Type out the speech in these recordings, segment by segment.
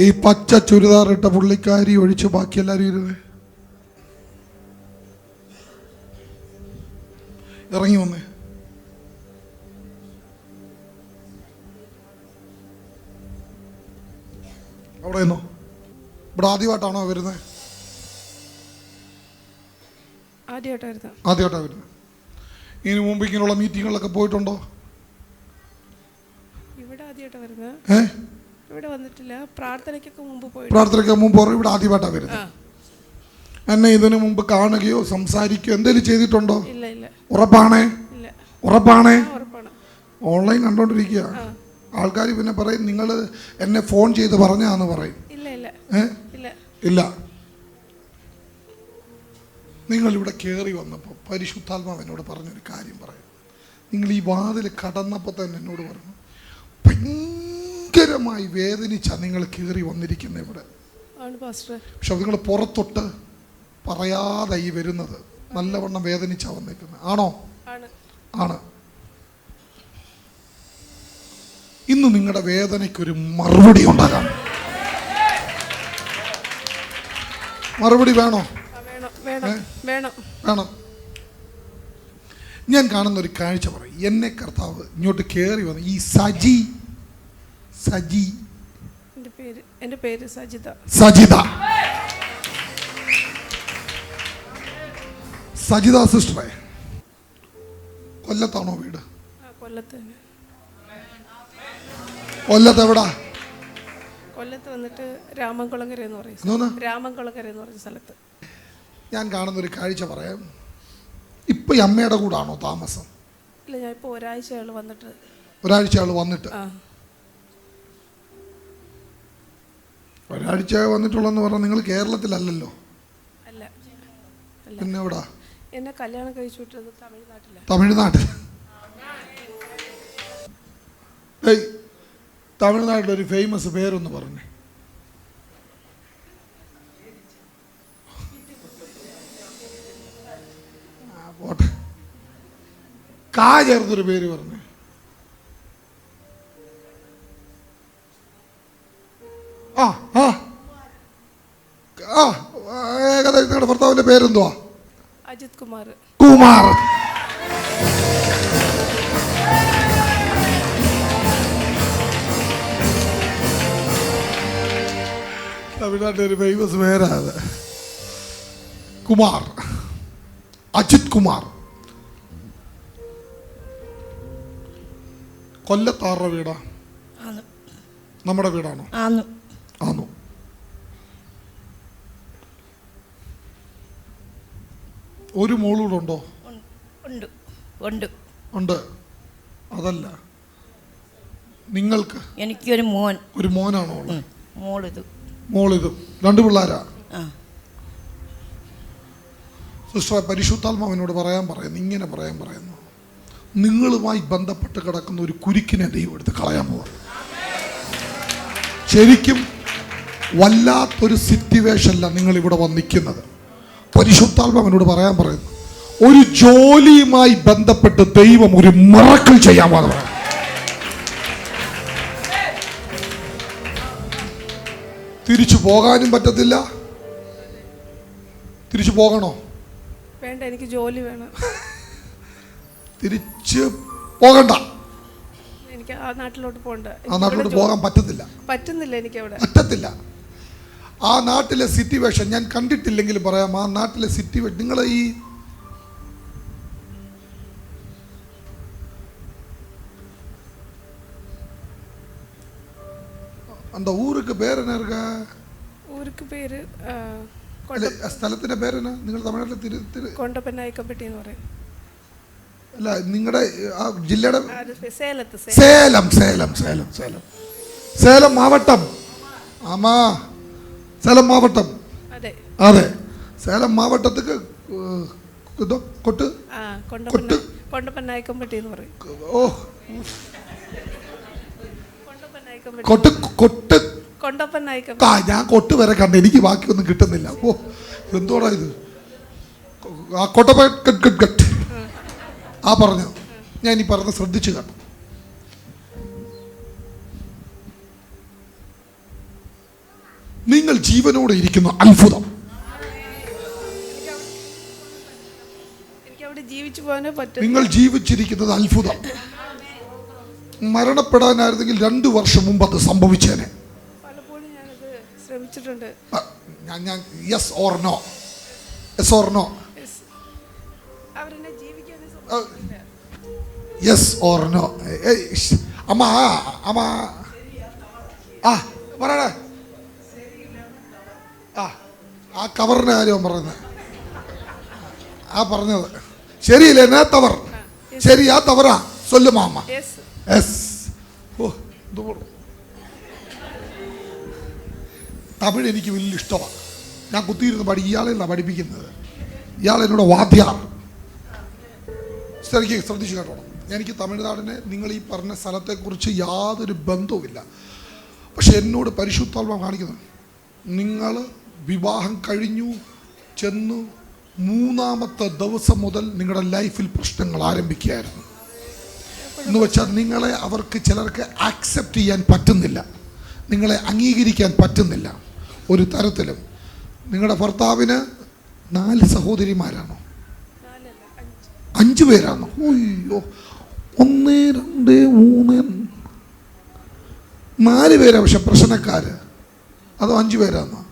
ഈ പച്ച ചുരിദാർ ഇട്ട പുള്ളിക്കാരി ഒഴിച്ച് ബാക്കി എല്ലാവരും ഇരുന്നേ. ഇറങ്ങി വന്നേ. അവിടെ നിന്നോ? ഇവിടെ ആദ്യമായിട്ടാണോ വരുന്നത്? ആദ്യമായിട്ടാണ് വരുന്നത്. ഇതിനു മുമ്പ് ഇങ്ങനെയുള്ള മീറ്റിങ്ങുകളൊക്കെ പോയിട്ടുണ്ടോ? ഇവിടെ ആദ്യമായിട്ടാണ് വരുന്നത്. ഏ? ഇവിടെ വന്നിട്ടില്ല. പ്രാർത്ഥനയ്ക്കൊക്കെ മുമ്പ് പോയി പ്രാർത്ഥനയ്ക്ക് മുമ്പ് ഇവിടെ ആദ്യമായിട്ടാണ് വരുന്നത്. എന്നെ ഇതിനു മുമ്പ് കാണുകയോ സംസാരിക്കുകയോ എന്തെങ്കിലും ചെയ്തിട്ടുണ്ടോ? ഇല്ല ഇല്ല. ഉറപ്പാണേ? ഉറപ്പാണേ? ഓൺലൈൻ കണ്ടോണ്ടിരിക്കുക ആൾക്കാർ പിന്നെ പറയും നിങ്ങൾ എന്നെ ഫോൺ ചെയ്ത് പറഞ്ഞാന്ന് പറയും. ഇല്ല നിങ്ങൾ ഇവിടെ കയറി വന്നപ്പോൾ പരിശുദ്ധാത്മാവ് എന്നോട് പറഞ്ഞൊരു കാര്യം പറയും. നിങ്ങൾ ഈ വാതിൽ കടന്നപ്പോൾ തന്നെ എന്നോട് പറഞ്ഞു ഭയങ്കരമായി വേദനിച്ച നിങ്ങൾ കയറി വന്നിരിക്കുന്ന ഇവിടെ. പക്ഷെ നിങ്ങൾ പുറത്തൊട്ട് പറയാതെ ഈ വരുന്നത് നല്ലവണ്ണം വേദനിച്ചാ വന്നിരിക്കുന്നത് ആണോ? ആണ്. ഇന്ന് നിങ്ങളുടെ വേദനയ്ക്കൊരു മറുപടി ഉണ്ടാകാം. മറുപടി വേണോ? വേണം വേണം വേണം. വേണം. ഞാൻ കാണുന്ന ഒരു കാഴ്ച പറയും. എന്നെ കർത്താവ് ഇങ്ങോട്ട് കയറി വന്ന് ഈ സജി സജി. എന്റെ പേര് സജിത. സജിത. സജിത സിസ്റ്ററെ കൊല്ലത്താണോ വീട്? കൊല്ലത്ത് കൊല്ലത്ത് എവിടാ? കൊല്ലത്ത് വന്നിട്ട് രാമൻകുളങ്ങര എന്ന് പറയും. രാമൻകുളങ്ങര എന്ന് പറഞ്ഞ സ്ഥലത്ത്. ഞാൻ കാണുന്ന ഒരു കാഴ്ച പറയാം. ഇപ്പൊ ഈ അമ്മയുടെ കൂടാണോ താമസം? ഇല്ല ഞാൻ ഇപ്പോൾ ഒരാഴ്ചകൾ വന്നിട്ട്. ഒരാഴ്ച ആൾ വന്നിട്ട് ഒരാഴ്ച വന്നിട്ടുള്ളെന്ന് പറഞ്ഞാൽ നിങ്ങൾ കേരളത്തിലല്ലല്ലോ? പിന്നെ എവിടാ? എന്നെ കല്യാണം കഴിച്ചു വിട്ടത് തമിഴ്നാട്ടിലാണ് തമിഴ്നാട്ടിൽ. ഏയ് തമിഴ്നാട്ടിൽ ഒരു ഫേമസ് പേരൊന്ന് പറഞ്ഞു. പോട്ടെ. കാ ചേർത്തൊരു പേര് പറഞ്ഞു. ആ ആ. ആ ഏകദേശം നിങ്ങളുടെ ഭർത്താവിന്റെ പേരെന്തുവാ? അജിത് കുമാർ. കുമാർ തമിഴ്നാട്ടിലെ ഒരു ഫേമസ് പേരാണ്. കുമാർ. അജിത് കുമാർ കൊല്ലത്താറ വീടാ നമ്മുടെ വീടാണോ? ആന്ന് ഒരു മോളൂടെ ഉണ്ടോ ഉണ്ട്. ഉണ്ട്. ഉണ്ട് അതല്ല. നിങ്ങൾക്ക്? എനിക്കൊരു മോൻ. ഒരു മോനാണോ മോളിത്. മോളിതും. രണ്ട് പിള്ളേരാ? സിസ്റ്റർ പരിശുദ്ധാത്മാവിനോട് പറയാൻ പറയുന്നു ഇങ്ങനെ പറയാൻ പറയുന്നു. നിങ്ങളുമായി ബന്ധപ്പെട്ട് കിടക്കുന്ന ഒരു കുരുക്കിനെ ദൈവം എടുത്ത് കളയാൻ പോവാ. ശരിക്കും വല്ലാത്തൊരു സിറ്റുവേഷനില്ല നിങ്ങൾ ഇവിടെ വന്നിരിക്കുന്നത് പരിശുദ്ധാത്മ പരിശുദ്ധാത്മാവിനോട് പറയാൻ പറയുന്നു ഒരു ജോലിയുമായി ബന്ധപ്പെട്ട് ദൈവം ഒരു മറക്കൽ ചെയ്യാൻ പറഞ്ഞു തിരിച്ചു പോകാനും പറ്റത്തില്ല. തിരിച്ചു പോകണോ? വേണ്ട എനിക്ക് ജോലി വേണം. തിരിച്ച് പോകണ്ട. എനിക്ക് ആ നാട്ടിലോട്ട് പോകണ്ട. ആ നാട്ടിലോട്ട് പോകാൻ പറ്റത്തില്ല. പറ്റുന്നില്ല എനിക്ക് അവിടെ പറ്റത്തില്ല. ആ നാട്ടിലെ സിറ്റുവേഷൻ ഞാൻ കണ്ടിട്ടില്ലെങ്കിലും പറയാം ആ നാട്ടിലെ സിറ്റുവേഷൻ നിങ്ങൾ ഈ அந்த ஊருக்கு பேர் என்ன இருக்கா ഊർക്ക് പേര് ആ, അല്ല കൊണ്ട ആ സ്ഥലത്തിന്റെ പേരെന്നാ നിങ്ങൾ തമിഴ്നാട്ടിലെ തിരു തിരു കൊണ്ടപ്പനായിക്കപ്പെട്ടി എന്ന് പറയും അല്ല നിങ്ങളുടെ ആ ജില്ലയുടെ അത് സേലത്ത് സേ- சேலம் சேலம் சேலம் சேலம் சேலம் மாவட்டம் ஆமா சேலம் மாவட்டம் അതെ അതെ സേലം മാവട്ടത്തേക്ക് ഏഹ്, ഇതോ കൊട്ട് ആ കൊണ്ടപ്പന കൊണ്ടപ്പനായിക്കമ്പട്ടി എന്ന് പറയും ഓ കൊണ്ടപ്പനായിക്കമ്പട്ടി കൊട്ട് കൊട്ട് കൊണ്ടപ്പനായിക്കമ്പട്ടി ആ ഞാൻ കൊട്ട് വരെ കണ്ട് എനിക്ക് ബാക്കിയൊന്നും കിട്ടുന്നില്ല ഓ എന്തോടാ ഇത് ആ കൊട്ടപ്പ കട്ട് കട്ട് കട്ട് ആ പറഞ്ഞു ഞാൻ ഈ പറഞ്ഞ ശ്രദ്ധിച്ചു കേട്ടോ നിങ്ങൾ ജീവനോടെ ഇരിക്കുന്ന അത്ഭുതം. നിങ്ങൾ ജീവിച്ചിരിക്കുന്നത് അത്ഭുതം. മരണപ്പെടാനായിരുന്നെങ്കിൽ രണ്ടു വർഷം മുമ്പ് അത് സംഭവിച്ചേനെ. ശ്രമിച്ചിട്ടുണ്ട്. ആ, ഞാൻ ഞാൻ yes or no yes or no Yes. അവരെന്നെ ജീവിക്കാനേ സമ്മതിക്കില്ല. യെസ് ഓർ നോ അമ്മ അമ്മ ആ. പറയണേ ആ ആ കവറിനെ കാര്യം പറഞ്ഞത് ആ പറഞ്ഞത്. ശരിയില്ലേ എന്നാ തവർ ശരി ആ തവറാ സൊല്ലു മാമ. എസ് ഓ ഇത് തമിഴ് എനിക്ക് വലിയ ഇഷ്ടമാണ്. ഞാൻ കുത്തിയിരുന്ന് പഠി ഇയാളെയല്ല പഠിപ്പിക്കുന്നത്? ഇയാൾ എന്നോട് വാദ്യാർ ശരിക്കും ശ്രദ്ധിച്ചു കേട്ടോണം. എനിക്ക് തമിഴ്നാടിനെ നിങ്ങൾ ഈ പറഞ്ഞ സ്ഥലത്തെക്കുറിച്ച് യാതൊരു ബന്ധവുമില്ല. പക്ഷെ എന്നോട് പരിശുദ്ധാത്മ കാണിക്കുന്നു നിങ്ങൾ വിവാഹം കഴിഞ്ഞു ചെന്നു മൂന്നാമത്തെ ദിവസം മുതൽ നിങ്ങളുടെ ലൈഫിൽ പ്രശ്നങ്ങൾ ആരംഭിക്കുകയായിരുന്നു. എന്ന് വെച്ചാൽ നിങ്ങളെ അവർക്ക് ചിലർക്ക് ആക്സെപ്റ്റ് ചെയ്യാൻ പറ്റുന്നില്ല. നിങ്ങളെ അംഗീകരിക്കാൻ പറ്റുന്നില്ല. ഒരു തരത്തിലും. നിങ്ങളുടെ ഭർത്താവിന് നാല് സഹോദരിമാരാണോ. അഞ്ച് പേരാണോ? അയ്യോ. ഒന്ന് രണ്ട് മൂന്ന്. നാല് പേരാണ് പക്ഷെ പ്രശ്നക്കാർ അതോ അഞ്ച് പേരാണോ?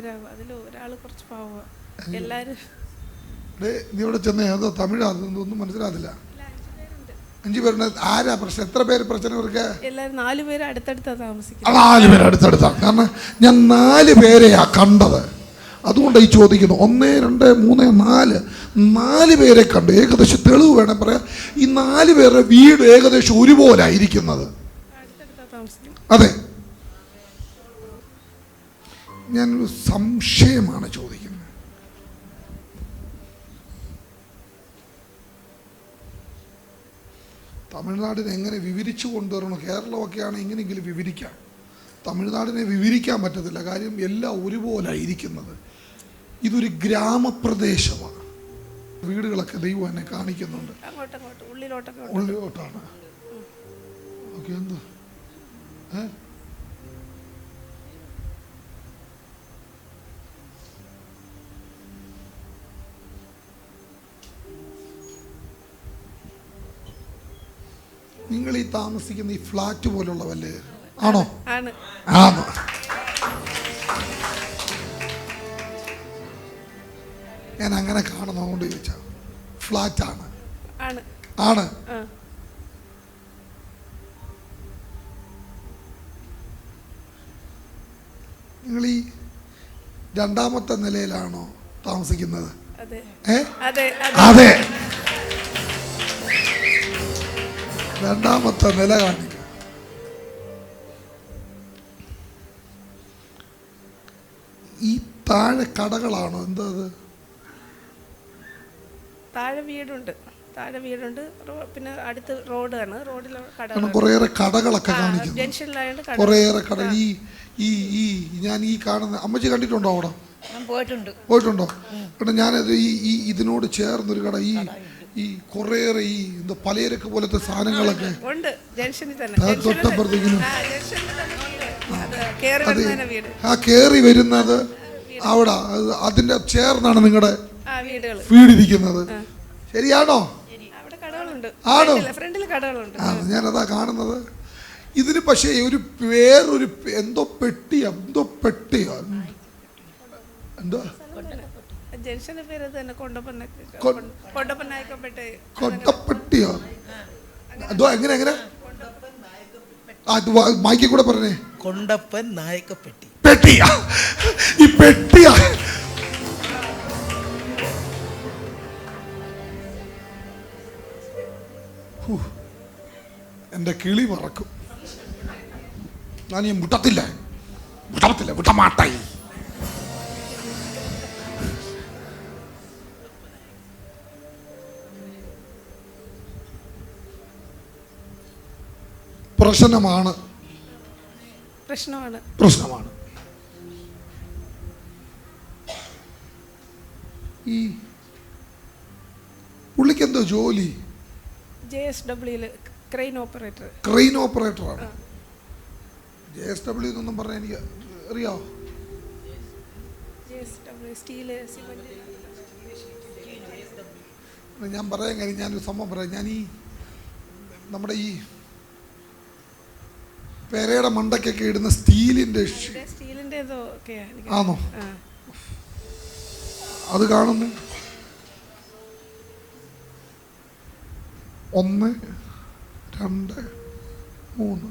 നാല് പേരാ അതിൽ ഒരാൾ കുറച്ച് എല്ലാവരും നീ ഇവിടെ ചെന്ന് അതോ തമിഴാ? അതൊന്നും മനസ്സിലാകുന്നില്ല അഞ്ച് പേരുണ്ട്. ആരാ പ്രശ്നം? എത്ര പേര് പ്രശ്നം ഇവർക്ക്? എല്ലാരും നാല് പേര് അടുത്തടുത്താ താമസിക്കുന്നത്. നാല് പേര് അടുത്തടുത്താ. കാരണം ഞാൻ നാല് പേരെയാ കണ്ടത്. അതുകൊണ്ട് ഈ ചോദിക്കുന്നു. ഒന്ന് രണ്ട് മൂന്ന് നാല്. നാല് പേരെ കണ്ടു. ഏകദേശം തെളിവ് വേണം പറയാം ഈ നാല് പേരുടെ വീട് ഏകദേശം ഒരുപോലെ ഇരിക്കുന്നത് അതെ. ഞാനൊരു സംശയമാണ് ചോദിക്കുന്നത്. തമിഴ്നാടിനെ എങ്ങനെ വിവരിച്ചു കൊണ്ടുവരണം? കേരളമൊക്കെയാണ് എങ്ങനെയെങ്കിലും വിവരിക്കാം. തമിഴ്നാടിനെ വിവരിക്കാൻ പറ്റത്തില്ല. കാര്യം എല്ലാം ഒരുപോലെ ഇരിക്കുന്നത്. ഇതൊരു ഗ്രാമപ്രദേശമാണ്. വീടുകളൊക്കെ ദൈവം എന്നെ കാണിക്കുന്നുണ്ട്. ഉള്ളിലോട്ടാണ്. ഓക്കെ എന്താ? ഏ? നിങ്ങൾ ഈ താമസിക്കുന്ന ഈ ഫ്ലാറ്റ് പോലുള്ളവല്ലേ? ആണോ? ആണോ. ഞാൻ അങ്ങനെ കാണുന്നതുകൊണ്ട് ചോദിച്ച ഫ്ലാറ്റ് ആണ്. ആണ്. നിങ്ങൾ ഈ രണ്ടാമത്തെ നിലയിലാണോ താമസിക്കുന്നത്? അതെ. അതെ. രണ്ടാമത്തെ നില കാണിക്കുക ഈ താഴെ കടകളാണോ? എന്താ അത്? താഴെ വീടുണ്ട്. താഴെ വീടുണ്ട്. പിന്നെ അടുത്ത് റോഡാണ്. റോഡിൽ കാരണം കട കുറേയേറെ കടകളൊക്കെ കാണിക്കുന്നു. ജംഗ്ഷനിലായതുകൊണ്ട് കട കുറേയേറെ കട. ഈ ഈ ഈ ഞാൻ ഈ കാണുന്ന അമ്മച്ചി കണ്ടിട്ടുണ്ടോ അവിടെ? ഞാൻ പോയിട്ടുണ്ട്. പോയിട്ടുണ്ടോ? കാരണം ഞാനത് ഈ ഈ ഇതിനോട് ചേർന്നൊരു കട. ഈ ഈ കുറേയേറെ ഈ എന്താ പലചരക്ക് പോലത്തെ സാധനങ്ങളൊക്കെ തന്നെ. ആ. അത് അത്. കയറി വരുന്നത് അവിടെ. അതിന്റെ ചേർന്നാണ് നിങ്ങളുടെ വീടിരിക്കുന്നത്. ശരിയാണോ? ആണോ? ആ ഞാനതാ കാണുന്നത്. ഇതിന് പക്ഷേ ഒരു വേറൊരു എന്തോ പെട്ടിയോ എന്തോ പെട്ടിയോ എന്തോ? ജംഗ്ഷന്റെ പേര് തന്നെ കൊണ്ടപ്പനായിക്കപ്പെട്ടെ അതോ എങ്ങനെ എങ്ങനെ? കൂടെ പറഞ്ഞേ. കൊണ്ടപ്പൻ നായക്കപ്പെട്ടി പെട്ടിയാ ഈ പെട്ടിയാ. എന്റെ കിളി മറക്കും ഞാൻ ഈ മുട്ടത്തില്ല. മുട്ടത്തില്ല മുട്ടമാട്ടായി. പ്രശ്നമാണ്. പ്രശ്നമാണ്. പ്രശ്നമാണ്. ഈ പുള്ളിക്ക് എന്തോ ജോലി? ജെ എസ് ഡബ്ല്യൂൽ ക്രെയിൻ ഓപ്പറേറ്റർ. ക്രെയിൻ ഓപ്പറേറ്ററാണ്. ജെ എസ് ഡബ്ല്യു എന്നൊന്നും പറഞ്ഞാൽ എനിക്ക് അറിയാമോ ഞാൻ പറയാൻ കാര്യം ഞാനൊരു സംഭവം പറയാം. ഞാൻ ഈ നമ്മുടെ ഈ പെരയുടെ മണ്ടക്കൊക്കെ ഇടുന്ന സ്റ്റീലിന്റെ ആണോ അത് കാണുന്നു. ഒന്ന് രണ്ട് മൂന്ന്.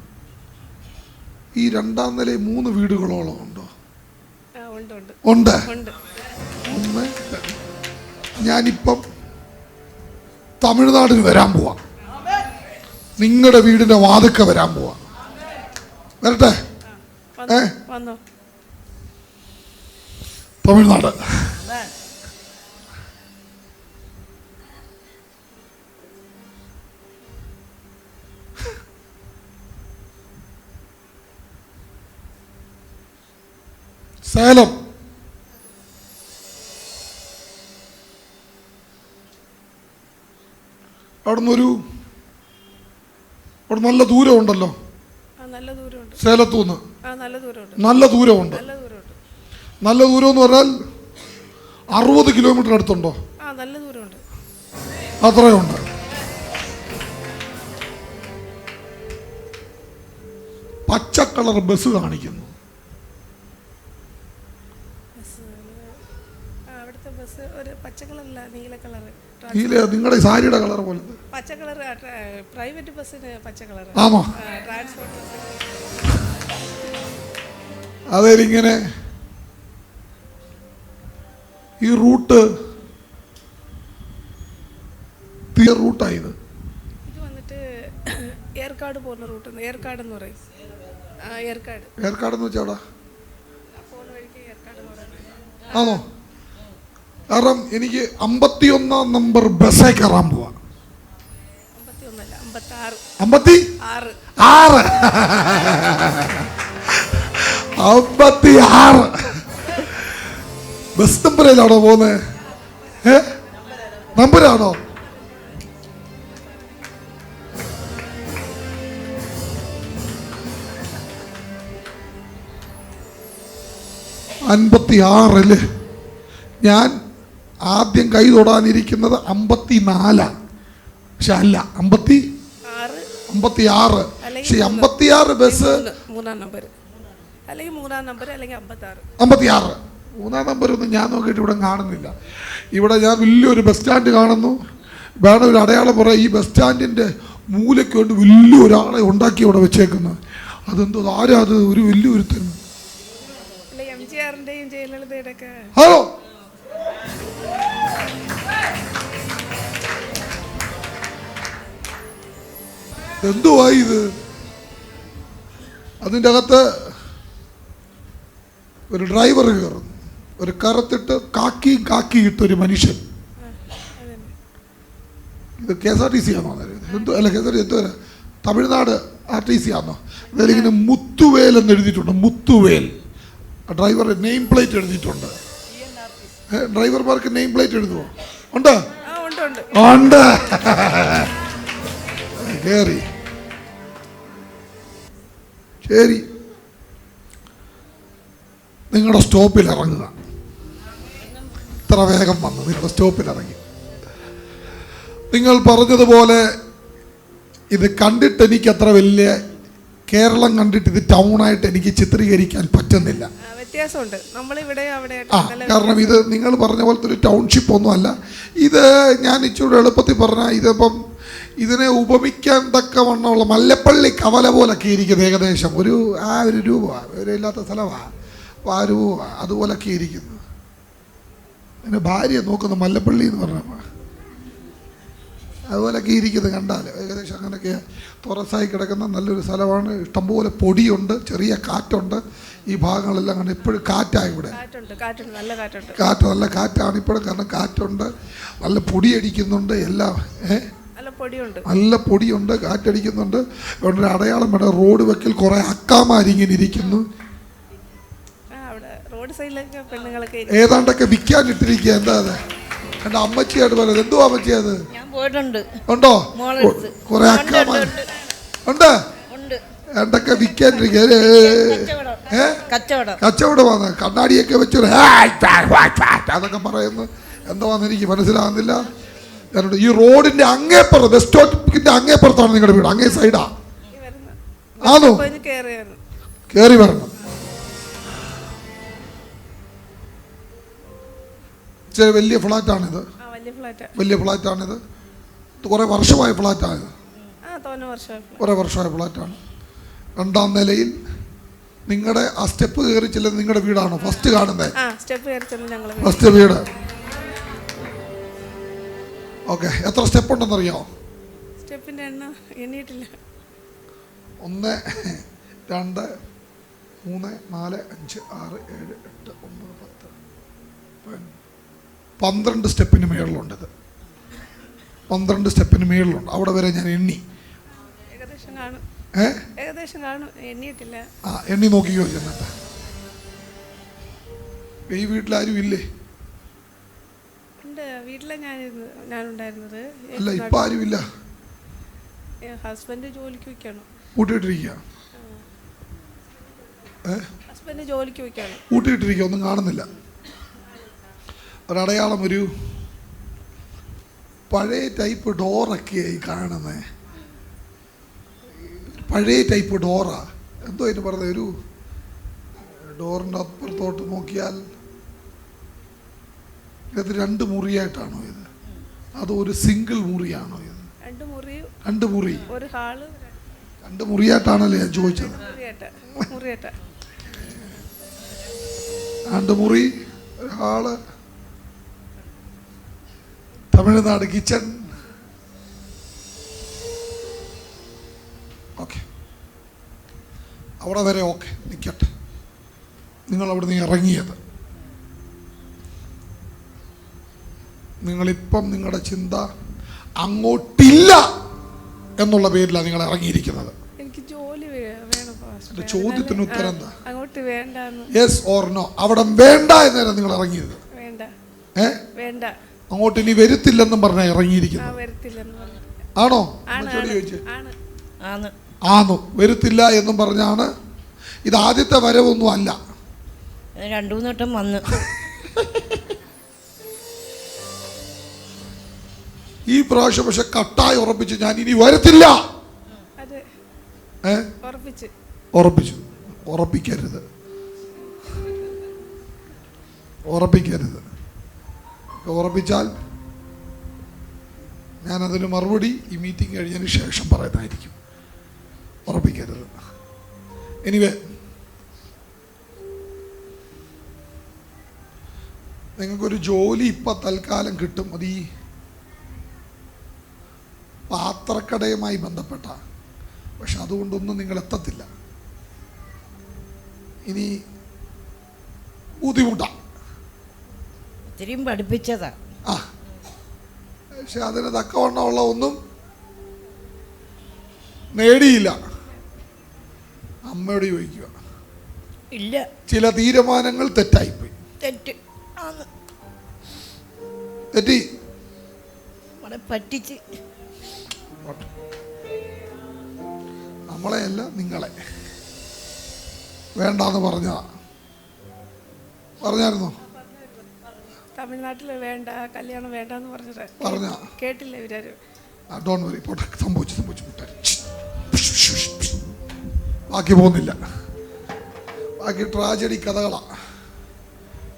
ഈ രണ്ടാം നില മൂന്ന് വീടുകളോളം ഉണ്ടോ? ഉണ്ട് ഒന്ന് ഞാനിപ്പം തമിഴ്നാടിന് വരാൻ പോവാ. നിങ്ങളുടെ വീടിന്റെ വാതുക്ക വരാൻ പോവാ. വരട്ടെ. ഏ? തമിഴ്നാട്. സേലം. അവിടുന്നൊരു അവിടെ നല്ല ദൂരം ആ നല്ല ദൂരമുണ്ട്. നല്ല ദൂരം എന്ന് പറഞ്ഞാൽ അറുപത് കിലോമീറ്റർ അടുത്തുണ്ടോ? അത്രയുണ്ട്. പച്ച കളർ ബസ് കാണിക്കുന്നു. അവിടുത്തെ ബസ് ഒരു പച്ച കളറല്ല നീല കളർ നീല നിങ്ങളുടെ സാരിയുടെ കളർ പോലത്തെ പച്ച കളർ പ്രൈവറ്റ് ബസ്സിന് പച്ച കളർ. ബസ്. അതിലിങ്ങനെ ഈ റൂട്ട് തീയ റൂട്ടായത് ഇത്. വന്നിട്ട് ഏർക്കാട് പോകുന്ന റൂട്ട് ഏർക്കാട് എന്ന് പറയും. ഏർക്കാട്. ഏർക്കാട് എന്ന് പറയുന്നത്. ആണോ? കാരണം എനിക്ക് അമ്പത്തിയൊന്നാം നമ്പർ ബസ്സേ കയറാൻ പോവാ. അമ്പത്തി? ആറ്. അമ്പത്തി ആറ് ബസ് നമ്പറിലാണോ പോകുന്നത് ഏ? നമ്പരാണോ അൻപത്തി ആറല്ലേ ഞാൻ ആദ്യം കൈ തൊടാനിരിക്കുന്നത് അമ്പത്തി നാലാണ് പക്ഷെ അല്ല അമ്പത്തി അമ്പത്തി ആറ് പക്ഷെ അമ്പത്തി ആറ് ബസ് മൂന്ന്. മൂന്നാം നമ്പർ. അല്ലെങ്കിൽ മൂന്നാം നമ്പർ അല്ലെങ്കിൽ അമ്പത്തി ആറ് മൂന്നാം നമ്പർ ഒന്നും ഞാൻ നോക്കിയിട്ട് ഇവിടെ കാണുന്നില്ല. ഇവിടെ ഞാൻ വലിയൊരു ബസ് സ്റ്റാൻഡ് കാണുന്നു. വേണം ഒരു അടയാളം പറയാം. ഈ ബസ് സ്റ്റാൻഡിന്റെ മൂലയ്ക്ക് വേണ്ടി വലിയ ഒരാളെ ഉണ്ടാക്കി ഇവിടെ വെച്ചേക്കുന്നത് അതെന്തോ ആരാ അത്? ഒരു വലിയൊരു തന്നെ അല്ല എം ജി ആറിന്റെയും ഹലോ? എന്തുവാ ഇത്? അതിന്റെ അകത്ത് ഒരു ഡ്രൈവർ കയറുന്നു. ഒരു കറുത്തിട്ട് കാക്കി കാക്കി ഇട്ടൊരു മനുഷ്യൻ. ഇത് K S R T C ആണോ? എന്തോ അല്ല. കെ എസ് ആർ ടി എന്തോ തമിഴ്നാട് ആർ ടി സി ആണോ? അതിലിങ്ങനെ മുത്തുവേൽ എന്ന് എഴുതിയിട്ടുണ്ട് മുത്തുവേൽ. ഡ്രൈവർ നെയിം പ്ലേറ്റ് എഴുതിയിട്ടുണ്ട്. ഡ്രൈവർമാർക്ക് നെയിം പ്ലേറ്റ് എഴുതുമോ ഉണ്ട്. ഉണ്ട്. ഉണ്ട് ശരി. നിങ്ങളുടെ സ്റ്റോപ്പിൽ ഇറങ്ങുക. ഇത്ര വേഗം വന്നു. നിങ്ങളുടെ സ്റ്റോപ്പിൽ ഇറങ്ങി. നിങ്ങൾ പറഞ്ഞതുപോലെ ഇത് കണ്ടിട്ട് എനിക്ക് അത്ര വലിയ കേരളം കണ്ടിട്ട് ഇത് ടൗണായിട്ട് എനിക്ക് ചിത്രീകരിക്കാൻ പറ്റുന്നില്ല. ആ, വ്യത്യാസമുണ്ട്. നമ്മളിവിടെ അവിടെ ആ കാരണം ഇത് നിങ്ങൾ പറഞ്ഞ പോലത്തെ ഒരു ടൗൺഷിപ്പ് ഒന്നും അല്ല ഇത് ഞാൻ ഇച്ചിരി എളുപ്പത്തിൽ പറഞ്ഞാൽ ഇതിപ്പം ഇതിനെ ഉപമിക്കാൻ തക്കവണ്ണമുള്ള മല്ലപ്പള്ളി കവല പോലൊക്കെ ഇരിക്കുന്നത് ഏകദേശം ഒരു ആ ഒരു രൂപമാണ് ഒരു ഇല്ലാത്ത സ്ഥലമാണ് അപ്പോൾ ആ രൂപ അതുപോലൊക്കെ ഇരിക്കുന്നു എന്റെ ഭാര്യ നോക്കുന്ന മല്ലപ്പള്ളി എന്ന് പറഞ്ഞപ്പോൾ അതുപോലൊക്കെ ഇരിക്കുന്നത് കണ്ടാൽ ഏകദേശം അങ്ങനെയൊക്കെ തുറസായി കിടക്കുന്ന നല്ലൊരു സ്ഥലമാണ്. ഇഷ്ടംപോലെ പൊടിയുണ്ട് ചെറിയ കാറ്റുണ്ട്. ഈ ഭാഗങ്ങളെല്ലാം കണ്ട് ഇപ്പോഴും കാറ്റാണ് ഇവിടെ. കാറ്റ് നല്ല കാറ്റാണ് ഇപ്പോഴും. കാരണം കാറ്റുണ്ട് നല്ല പൊടിയടിക്കുന്നുണ്ട് എല്ലാം. ഏ? നല്ല പൊടിയുണ്ട്. നല്ല പൊടിയുണ്ട് കാറ്റടിക്കുന്നുണ്ട്. അവിടെ ഒരു അടയാളം വേണം. റോഡ് വെക്കൽ കുറേ അക്കാമാരിങ്ങനെ ഇരിക്കുന്നു. ആ അവിടെ റോഡ് സൈഡിലൊക്കെ പെണ്ണുങ്ങളൊക്കെ ഇരിക്കും. ഏതാണ്ടൊക്കെ വിൽക്കാനിട്ടിരിക്കുക. എന്താ അത്? എന്റെ അമ്മച്ചിയായിട്ട് പറയുന്നത് എന്തോ അമ്മച്ചി അത്? ഞാൻ പോയിട്ടുണ്ട്. ഉണ്ടോ? കുറെ അക്കാമാരി. ഉണ്ട്, ഉണ്ട്. ഉണ്ട്? എന്തൊക്കെ വിൽക്കാനിരിക്കുക? കച്ചവടം. കച്ചവടമാണ്. കണ്ണാടിയൊക്കെ വെച്ചൊരു അതൊക്കെ പറയുന്നു. എന്തോ എനിക്ക് മനസ്സിലാകുന്നില്ല ഞാനോട് ഈ റോഡിന്റെ അങ്ങേപ്പുറത്ത് ബസ് സ്റ്റോപ്പിന്റെ അങ്ങേപ്പുറത്താണ് നിങ്ങളുടെ വീട്. അങ്ങേ സൈഡാ ആണോ കേറി കയറി വരണം. വലിയ ഫ്ലാറ്റാണിത്. വലിയ ഫ്ലാറ്റാ. വലിയ ഫ്ലാറ്റാണിത്. കുറേ വർഷമായ ഫ്ലാറ്റാണിത്. കുറെ വർഷമായ ഫ്ലാറ്റാണ്. രണ്ടാം നിലയിൽ നിങ്ങളുടെ ആ സ്റ്റെപ്പ് കയറി ചെല്ലുന്നത് നിങ്ങളുടെ വീടാണോ? ഫസ്റ്റ് കാണുന്നത് ഫസ്റ്റ് വീട്. ഓക്കെ എത്ര സ്റ്റെപ്പ് ഉണ്ടെന്നറിയോ സ്റ്റെപ്പിന്റെ എണ്ണം എണ്ണിയിട്ടില്ല. ഒന്ന് രണ്ട് മൂന്ന് നാല് അഞ്ച് ആറ് ഏഴ് എട്ട് ഒമ്പത് പത്ത്. പന്ത്രണ്ട് സ്റ്റെപ്പിന് ഇത്. പന്ത്രണ്ട് സ്റ്റെപ്പിന് മേളിലുണ്ട്. അവിടെ വരെ ഞാൻ എണ്ണി. ഏകദേശം കാണും ഏകദേശം കാണും എണ്ണിയിട്ടില്ല. ആ എണ്ണി നോക്കിക്കോ ചെന്നിട്ട് ഈ വീട്ടിലാരും ഇല്ലേ? ഉണ്ട്. വീട്ടിലെ ഞാനിരുന്ന് ഞാനുണ്ടായിരുന്നത്. അല്ല ഇപ്പം ആരും ഇല്ല ഹസ്ബൻഡ് ജോലിക്ക് കൂട്ടിയിട്ടിരിക്കുക ഹസ്ബൻഡ് ജോലിക്ക് വയ്ക്കണം കൂട്ടിയിട്ടിരിക്കുക ഒന്നും കാണുന്നില്ല. ഒരടയാളം ഒരു പഴയ ടൈപ്പ് ഡോറൊക്കെയായി കാണുന്നേ. പഴയ ടൈപ്പ് ഡോറാ. എന്തോ അതിന് പറഞ്ഞ ഒരു ഡോറിന്റെ അപ്പുറത്തോട്ട് നോക്കിയാൽ ഇത് രണ്ട് മുറിയായിട്ടാണോ ഇത്? അത് ഒരു സിംഗിൾ മുറിയാണോ ഇത്? രണ്ട് മുറി ഒരു ഹാൾ. രണ്ട് മുറിയായിട്ടാണല്ലേ ഞാൻ ചോദിച്ചത്? രണ്ട് മുറി ഒരു ഹാൾ. തമിഴ്നാട് കിച്ചൺ. ഓക്കെ. അവിടെ വരെ ഓക്കെ നിൽക്കട്ടെ നിങ്ങൾ അവിടെ നിന്ന് ഇറങ്ങിയത്. നിങ്ങളിപ്പം നിങ്ങളുടെ ചിന്ത അങ്ങോട്ടില്ല എന്നുള്ള പേരിലാണ് നിങ്ങൾ ഇറങ്ങിയിരിക്കുന്നത്. എനിക്ക് ജോലി ചോദ്യത്തിന് ഉത്തരം എന്താ? അങ്ങോട്ട് വേണ്ടാന്ന്. യെസ് ഓർ നോ അവിടെ വേണ്ട എന്നേരം നിങ്ങൾ ഇറങ്ങിയത്. വേണ്ട. ഏ? വേണ്ട. അങ്ങോട്ട് ഇനി വരുത്തില്ലെന്നും പറഞ്ഞ ഇറങ്ങിയിരിക്കുന്നു ആണോ? ചോദിച്ചേ. ആണ്. ആന്ന്. വരുത്തില്ല എന്നും പറഞ്ഞാണ്. ഇത് ആദ്യത്തെ വരവൊന്നും അല്ല. രണ്ടു വന്ന്. ഈ പ്രാവശ്യം പക്ഷെ കട്ടായി ഉറപ്പിച്ച്. ഞാൻ ഇനി വരത്തില്ല. ഉറപ്പിച്ചു. ഉറപ്പിക്കരുത്. ഉറപ്പിക്കരുത്. ഉറപ്പിച്ചാൽ ഞാനതിന് മറുപടി ഈ മീറ്റിംഗ് കഴിഞ്ഞതിന് ശേഷം പറയുന്നതായിരിക്കും. ഉറപ്പിക്കരുത്. എനിവേ നിങ്ങൾക്കൊരു ജോലി ഇപ്പം തൽക്കാലം കിട്ടും. അത് ഈ പാത്രക്കടയുമായി ബന്ധപ്പെട്ട. പക്ഷെ അതുകൊണ്ടൊന്നും നിങ്ങൾ എത്തത്തില്ല ഇനി ബുദ്ധിമുട്ടാണ് പഠിപ്പിച്ചതാ. ആ. പക്ഷെ അതിന് തക്കവണ്ണമുള്ള ഒന്നും നേടിയില്ല. അമ്മയോട് ചോദിക്കുക. ഇല്ല. ചില തീരുമാനങ്ങൾ തെറ്റായിപ്പോയി. തെറ്റ്. തെറ്റി. പറ്റിച്ച്. പോട്ടെ. നമ്മളെയല്ല നിങ്ങളെ. വേണ്ടാന്ന് പറഞ്ഞ പറഞ്ഞായിരുന്നോ? തമിഴ്നാട്ടിൽ വേണ്ട കല്യാണം വേണ്ടെന്ന് പറഞ്ഞത്. പറഞ്ഞാ. കേട്ടില്ല ഇവരാരും. ഡോൺ വരി പോട്ടെ സംഭവിച്ചു സംഭവിച്ചു. വിട്ടാൽ ബാക്കി പോകുന്നില്ല. ബാക്കി ട്രാജഡി കഥകളാ.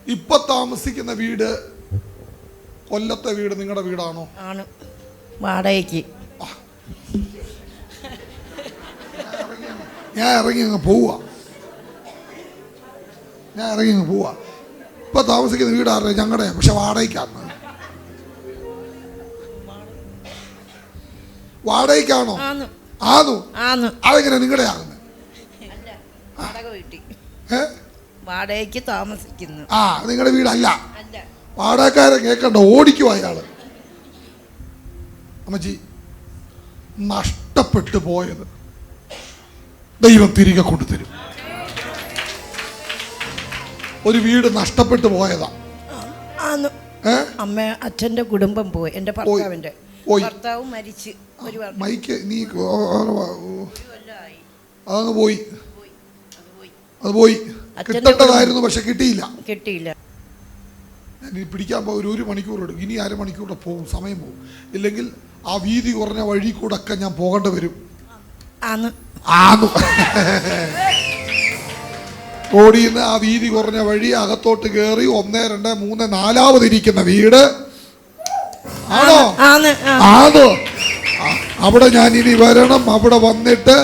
ഇപ്പൊ താമസിക്കുന്ന വീട് കൊല്ലത്തെ വീട് നിങ്ങളുടെ വീടാണോ? ആണ്. വാടകയ്ക്ക്. ഞാൻ ഇറങ്ങി അങ്ങ് പോവുക. ഞാൻ ഇറങ്ങി അങ്ങ് പോവുക. ഇപ്പൊ താമസിക്കുന്ന വീട് ഞങ്ങളുടെ പക്ഷെ വാടകയ്ക്കാണ് വാടകയ്ക്കാണോ? ആന്ന്. അതെങ്ങനെ നിങ്ങളുടെ ആകുന്നത് ഏ? വാടകയ്ക്ക് താമസിക്കുന്നു. ആ നിങ്ങളുടെ വീടല്ല. വാടകക്കാരെ കേൾക്കണ്ട ഓടിക്കും അയാൾ. അമ്മച്ചി നഷ്ടപ്പെട്ടു പോയത്. ദൈവം തിരികെ കൊണ്ടുതരും. ഒരു വീട് നഷ്ടപ്പെട്ടു പോയതാ. അമ്മ അച്ഛന്റെ കുടുംബം പോയി. എന്റെ ഭർത്താവിന്റെ പോയി. ഭർത്താവ് മരിച്ച്. മൈക്ക് നീ അതങ്ങ് പോയി. അത് പോയി. കിട്ടേണ്ടതായിരുന്നു പക്ഷെ കിട്ടിയില്ല. കിട്ടിയില്ല. ഇനി പിടിക്കാൻ പോകും. ഒരു മണിക്കൂർ എടുക്കും. ഇനി അരമണിക്കൂടെ പോകും. സമയം പോകും. ഇല്ലെങ്കിൽ ആ വീതി കുറഞ്ഞ വഴി കൂടെ ഒക്കെ ഞാൻ പോകേണ്ടി വരും. ആന്നു റോഡിൽ നിന്ന് ആ വീതി കുറഞ്ഞ വഴി അകത്തോട്ട് കയറി ഒന്ന് രണ്ട് മൂന്ന് നാലാമത് ഇരിക്കുന്ന വീട്. ആണോ. ആണോ അവിടെ ഞാൻ ഇനി വരണം. അവിടെ വന്നിട്ട്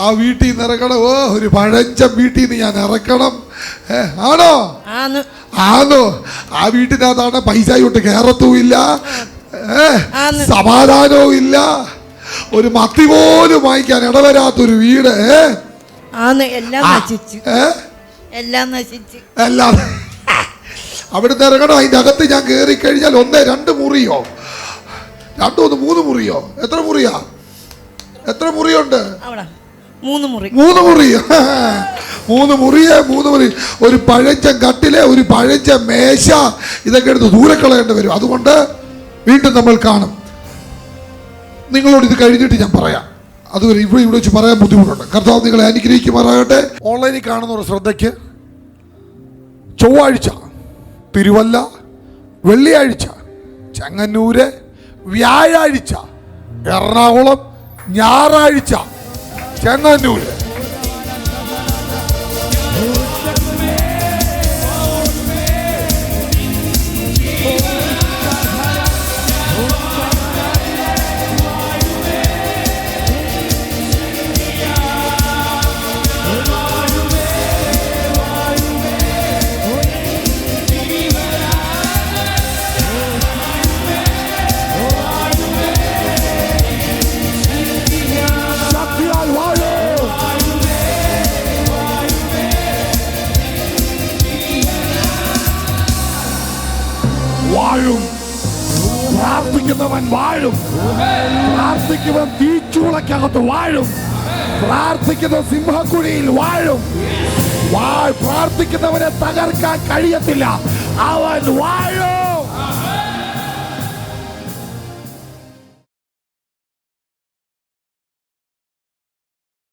ആ വീട്ടിൽ നിന്ന് ഇറക്കണം ഓ ഒരു പഴഞ്ച വീട്ടിൽ നിന്ന് ഞാൻ ഇറക്കണം. ആണോ? ആണോ. ആ വീട്ടിനകത്താണ് പൈസ ഇട്ട് കയറത്തുമില്ല. ഏ, സമാധാനവും ഇല്ല ഒരു മത്തി പോലും വാങ്ങിക്കാൻ ഇടവരാത്തൊരു വീട് ആന്ന് എല്ലാം നശിച്ചു. എല്ലാം നശിച്ചു. എല്ലാം. അവിടുന്ന് ഇറങ്ങണം അതിന്റെ അകത്ത് ഞാൻ കയറി കഴിഞ്ഞാൽ ഒന്ന് രണ്ട് മുറിയോ? രണ്ടു ഒന്ന് മൂന്ന് മുറിയോ? എത്ര മുറിയാ? എത്ര മുറിയുണ്ട്? മൂന്ന് മുറി. മൂന്ന് മുറി. മൂന്ന് മുറിയെ മൂന്ന് മുറി. ഒരു പഴഞ്ചൻ കട്ടിലെ ഒരു പഴഞ്ച മേശ ഇതൊക്കെ എടുത്ത് ദൂരെ കളയേണ്ടി വരും. അതുകൊണ്ട് വീണ്ടും നമ്മൾ കാണും. നിങ്ങളോട് ഇത് കഴിഞ്ഞിട്ട് ഞാൻ പറയാം. അതുവരെ ഇവിടെ ഇവിടെ വെച്ച് പറയാൻ ബുദ്ധിമുട്ടുണ്ട്. കർത്താവ് നിങ്ങളെ അനുഗ്രഹിക്കുമാറാകട്ടെ. ഓൺലൈനിൽ കാണുന്ന ഒരു ശ്രദ്ധയ്ക്ക്. ചൊവ്വാഴ്ച തിരുവല്ല വെള്ളിയാഴ്ച ചെങ്ങന്നൂര് വ്യാഴാഴ്ച എറണാകുളം ഞായറാഴ്ച ചെങ്ങന്നൂര്. തീച്ചൂളക്കകത്ത് വാഴും. പ്രാർത്ഥിക്കുന്ന സിംഹക്കുഴിയിൽ വാഴും. വാഴ് പ്രാർത്ഥിക്കുന്നവനെ തകർക്കാൻ കഴിയത്തില്ല. അവൻ വാഴും.